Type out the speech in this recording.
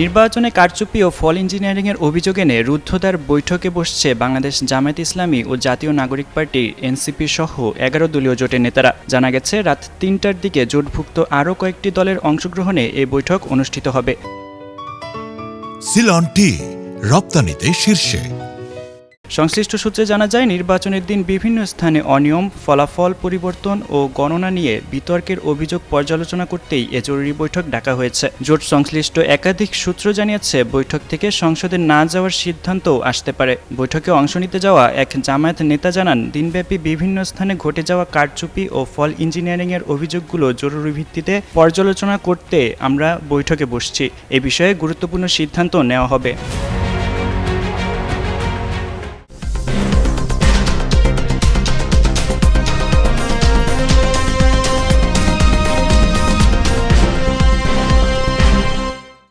নির্বাচনে কারচুপি ও ফল ইঞ্জিনিয়ারিংয়ের অভিযোগ এনে রুদ্ধদ্বার বৈঠকে বসছে বাংলাদেশ জামায়াত ইসলামী ও জাতীয় নাগরিক পার্টি, এনসিপি সহ এগারো দলীয় জোটের নেতারা। জানা গেছে, রাত তিনটার দিকে জোটভুক্ত আরও কয়েকটি দলের অংশগ্রহণে এই বৈঠক অনুষ্ঠিত হবে। রপ্তানিতে শীর্ষে। সংশ্লিষ্ট সূত্রে জানা যায়, নির্বাচনের দিন বিভিন্ন স্থানে অনিয়ম, ফলাফল পরিবর্তন ও গণনা নিয়ে বিতর্কের অভিযোগ পর্যালোচনা করতেই এ জরুরি বৈঠক ডাকা হয়েছে। জোট সংশ্লিষ্ট একাধিক সূত্র জানিয়েছে, বৈঠক থেকে সংসদে না যাওয়ার সিদ্ধান্তও আসতে পারে। বৈঠকে অংশ নিতে যাওয়া এক জামায়াত নেতা জানান, দিনব্যাপী বিভিন্ন স্থানে ঘটে যাওয়া কারচুপি ও ফল ইঞ্জিনিয়ারিংয়ের অভিযোগগুলো জরুরি ভিত্তিতে পর্যালোচনা করতে আমরা বৈঠকে বসছি। এ বিষয়ে গুরুত্বপূর্ণ সিদ্ধান্ত নেওয়া হবে।